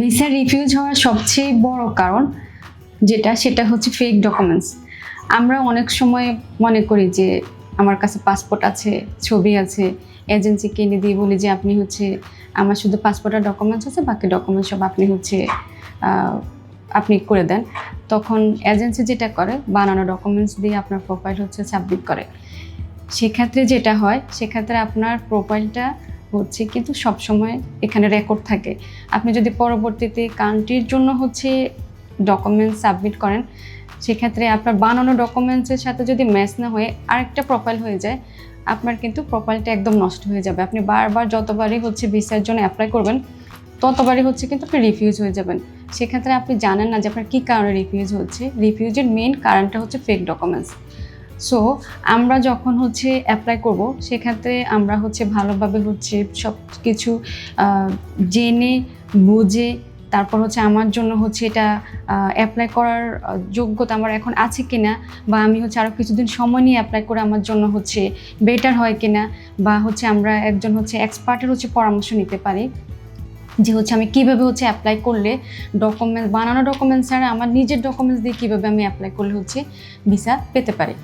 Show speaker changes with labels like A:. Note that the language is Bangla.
A: ভিসা রিফিউজ হওয়ার সবচেয়ে বড় কারণ যেটা, সেটা হচ্ছে ফেক ডকুমেন্টস আমরা অনেক সময় মনে করি যে আমার কাছে পাসপোর্ট আছে, ছবি আছে এজেন্সিকে এনে দিয়ে বলি যে আপনি হচ্ছে আমার শুধু পাসপোর্ট আর ডকুমেন্টস আছে, বাকি ডকুমেন্টস সব আপনি হচ্ছে আপনি করে দেন। তখন এজেন্সি যেটা করে, বানানো ডকুমেন্টস দিয়ে আপনার প্রোফাইল হচ্ছে সাবমিট করে। সেক্ষেত্রে যেটা হয়, সেক্ষেত্রে আপনার প্রোফাইলটা হচ্ছে কিন্তু সবসময় এখানে রেকর্ড থাকে। আপনি যদি পরবর্তীতে কান্ট্রির জন্য হচ্ছে ডকুমেন্টস সাবমিট করেন, সেক্ষেত্রে আপনার বানানো ডকুমেন্টসের সাথে যদি ম্যাচ না হয়ে আরেকটা প্রোফাইল হয়ে যায়, আপনার কিন্তু প্রোফাইলটা একদম নষ্ট হয়ে যাবে। আপনি বারবার যতবারই হচ্ছে ভিসার জন্য অ্যাপ্লাই করবেন, ততবারই হচ্ছে কিন্তু আপনি রিফিউজ হয়ে যাবেন। সেক্ষেত্রে আপনি জানেন না যে আপনার কী কারণে রিফিউজ হচ্ছে। রিফিউজের মেন কারণটা হচ্ছে ফেক ডকুমেন্টস সো আমরা যখন হচ্ছে অ্যাপ্লাই করব, সেক্ষেত্রে আমরা হচ্ছে ভালোভাবে হচ্ছে সব কিছু জেনে, বুঝে, তারপর হচ্ছে আমার জন্য হচ্ছে এটা অ্যাপ্লাই করার যোগ্যতা আমার এখন আছে কিনা, বা আমি হচ্ছে আরও কিছুদিন সময় নিয়ে অ্যাপ্লাই করে আমার জন্য হচ্ছে বেটার হয় কিনা, বা হচ্ছে আমরা একজন হচ্ছে এক্সপার্টের হচ্ছে পরামর্শ নিতে পারি। যে হচ্ছে আমি কীভাবে হচ্ছে অ্যাপ্লাই করলে ডকুমেন্টস বানানো ডকুমেন্টস ছাড়া আমার নিজের ডকুমেন্টস দিয়ে কীভাবে আমি অ্যাপ্লাই করলে হচ্ছে ভিসা পেতে পারি।